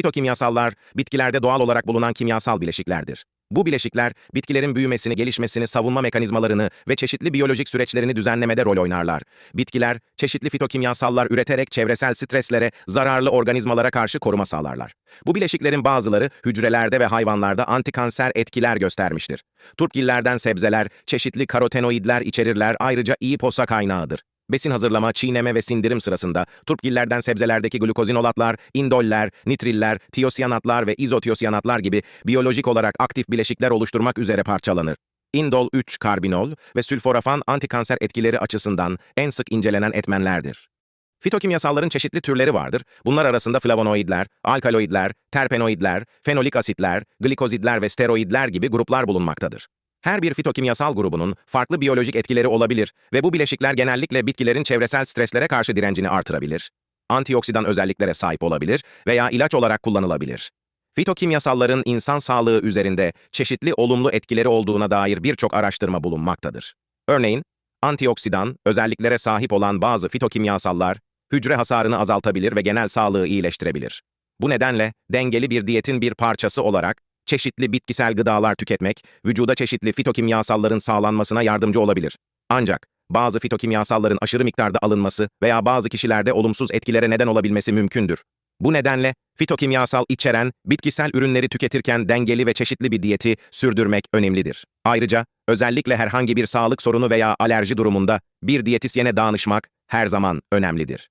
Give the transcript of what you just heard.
Fitokimyasallar, bitkilerde doğal olarak bulunan kimyasal bileşiklerdir. Bu bileşikler, bitkilerin büyümesini, gelişmesini, savunma mekanizmalarını ve çeşitli biyolojik süreçlerini düzenlemede rol oynarlar. Bitkiler, çeşitli fitokimyasallar üreterek çevresel streslere, zararlı organizmalara karşı koruma sağlarlar. Bu bileşiklerin bazıları hücrelerde ve hayvanlarda antikanser etkiler göstermiştir. Turpgillerden sebzeler, çeşitli karotenoidler içerirler, ayrıca iyi posa kaynağıdır. Besin hazırlama, çiğneme ve sindirim sırasında turpgillerden sebzelerdeki glukozinolatlar, indoller, nitriller, tiyosiyanatlar ve izotiyosiyanatlar gibi biyolojik olarak aktif bileşikler oluşturmak üzere parçalanır. Indol 3 karbinol ve sülforafan antikanser etkileri açısından en sık incelenen etmenlerdir. Fitokimyasalların çeşitli türleri vardır. Bunlar arasında flavonoidler, alkaloidler, terpenoidler, fenolik asitler, glikozidler ve steroidler gibi gruplar bulunmaktadır. Her bir fitokimyasal grubunun farklı biyolojik etkileri olabilir ve bu bileşikler genellikle bitkilerin çevresel streslere karşı direncini artırabilir, antioksidan özelliklere sahip olabilir veya ilaç olarak kullanılabilir. Fitokimyasalların insan sağlığı üzerinde çeşitli olumlu etkileri olduğuna dair birçok araştırma bulunmaktadır. Örneğin, antioksidan özelliklere sahip olan bazı fitokimyasallar hücre hasarını azaltabilir ve genel sağlığı iyileştirebilir. Bu nedenle dengeli bir diyetin bir parçası olarak çeşitli bitkisel gıdalar tüketmek, vücuda çeşitli fitokimyasalların sağlanmasına yardımcı olabilir. Ancak bazı fitokimyasalların aşırı miktarda alınması veya bazı kişilerde olumsuz etkilere neden olabilmesi mümkündür. Bu nedenle fitokimyasal içeren bitkisel ürünleri tüketirken dengeli ve çeşitli bir diyeti sürdürmek önemlidir. Ayrıca özellikle herhangi bir sağlık sorunu veya alerji durumunda bir diyetisyene danışmak her zaman önemlidir.